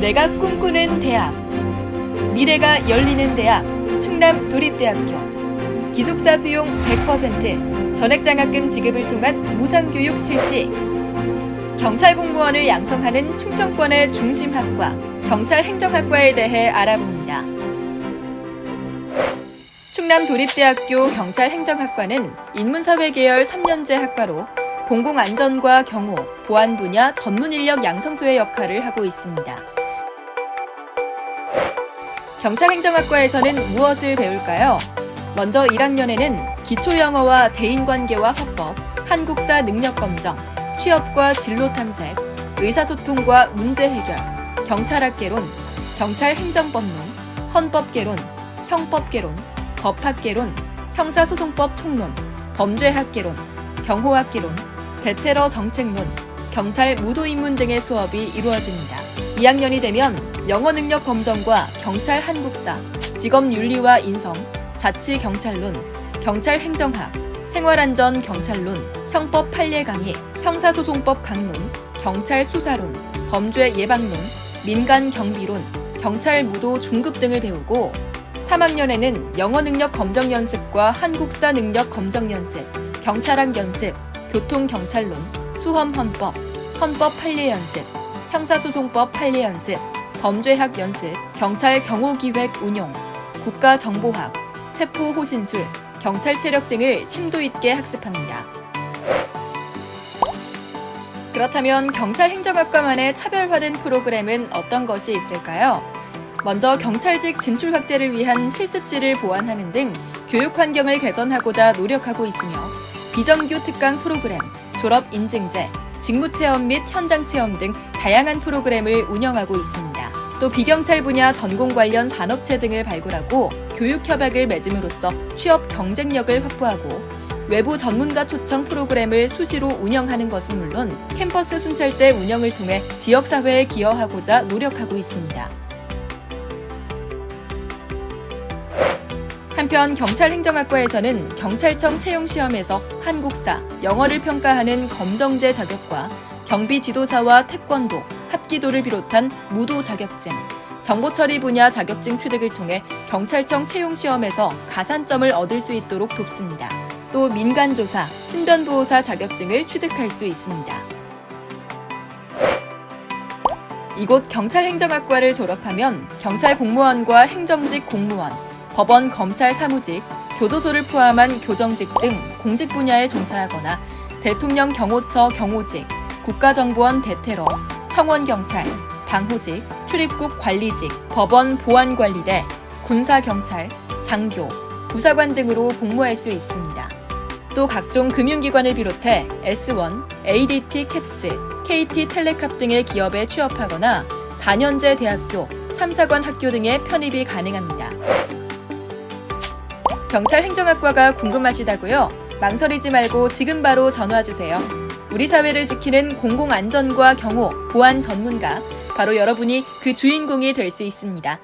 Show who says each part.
Speaker 1: 내가 꿈꾸는 대학 미래가 열리는 대학 충남 도립대학교 기숙사 수용 100% 전액장학금 지급을 통한 무상교육 실시 경찰 공무원을 양성하는 충청권의 중심 학과 경찰 행정학과에 대해 알아봅니다. 충남 도립대학교 경찰 행정학과는 인문사회 계열 3년제 학과로 공공안전과 경호, 보안 분야 전문 인력 양성소의 역할을 하고 있습니다. 경찰행정학과에서는 무엇을 배울까요? 먼저 1학년에는 기초영어와 대인관계와 화법, 한국사 능력검정, 취업과 진로 탐색, 의사소통과 문제 해결, 경찰학개론, 경찰행정법론, 헌법개론, 형법개론, 법학개론, 형사소송법 총론, 범죄학개론, 경호학개론, 대테러 정책론, 경찰 무도인문 등의 수업이 이루어집니다. 2학년이 되면 영어 능력 검정과 경찰 한국사, 직업 윤리와 인성, 자치 경찰론, 경찰 행정학, 생활안전 경찰론, 형법 판례 강의, 형사소송법 강론, 경찰 수사론, 범죄 예방론, 민간 경비론, 경찰 무도 중급 등을 배우고 3학년에는 영어 능력 검정 연습과 한국사 능력 검정 연습, 경찰학 연습, 교통 경찰론, 수험 헌법, 헌법 판례 연습, 형사소송법 판례 연습, 범죄학 연습, 경찰 경호 기획 운용, 국가 정보학, 체포 호신술, 경찰 체력 등을 심도 있게 학습합니다. 그렇다면 경찰 행정학과만의 차별화된 프로그램은 어떤 것이 있을까요? 먼저 경찰직 진출 확대를 위한 실습실을 보완하는 등 교육 환경을 개선하고자 노력하고 있으며 비정규 특강 프로그램, 졸업 인증제, 직무 체험 및 현장 체험 등 다양한 프로그램을 운영하고 있습니다. 또 비경찰 분야 전공 관련 산업체 등을 발굴하고 교육 협약을 맺음으로써 취업 경쟁력을 확보하고 외부 전문가 초청 프로그램을 수시로 운영하는 것은 물론 캠퍼스 순찰대 운영을 통해 지역사회에 기여하고자 노력하고 있습니다. 한편 경찰 행정학과에서는 경찰청 채용시험에서 한국사, 영어를 평가하는 검정제 자격과 경비 지도사와 태권도, 합기도를 비롯한 무도 자격증, 정보처리 분야 자격증 취득을 통해 경찰청 채용시험에서 가산점을 얻을 수 있도록 돕습니다. 또 민간조사, 신변보호사 자격증을 취득할 수 있습니다. 이곳 경찰행정학과를 졸업하면 경찰 공무원과 행정직 공무원, 법원 검찰 사무직, 교도소를 포함한 교정직 등 공직 분야에 종사하거나 대통령 경호처 경호직, 국가정보원 대테러, 청원경찰, 방호직, 출입국 관리직, 법원 보안관리대, 군사경찰, 장교, 부사관 등으로 복무할 수 있습니다. 또 각종 금융기관을 비롯해 S1, ADT 캡스, KT 텔레캅 등의 기업에 취업하거나 4년제 대학교, 3사관 학교 등에 편입이 가능합니다. 경찰 행정학과가 궁금하시다고요? 망설이지 말고 지금 바로 전화 주세요. 우리 사회를 지키는 공공안전과 경호, 보안 전문가, 바로 여러분이 그 주인공이 될 수 있습니다.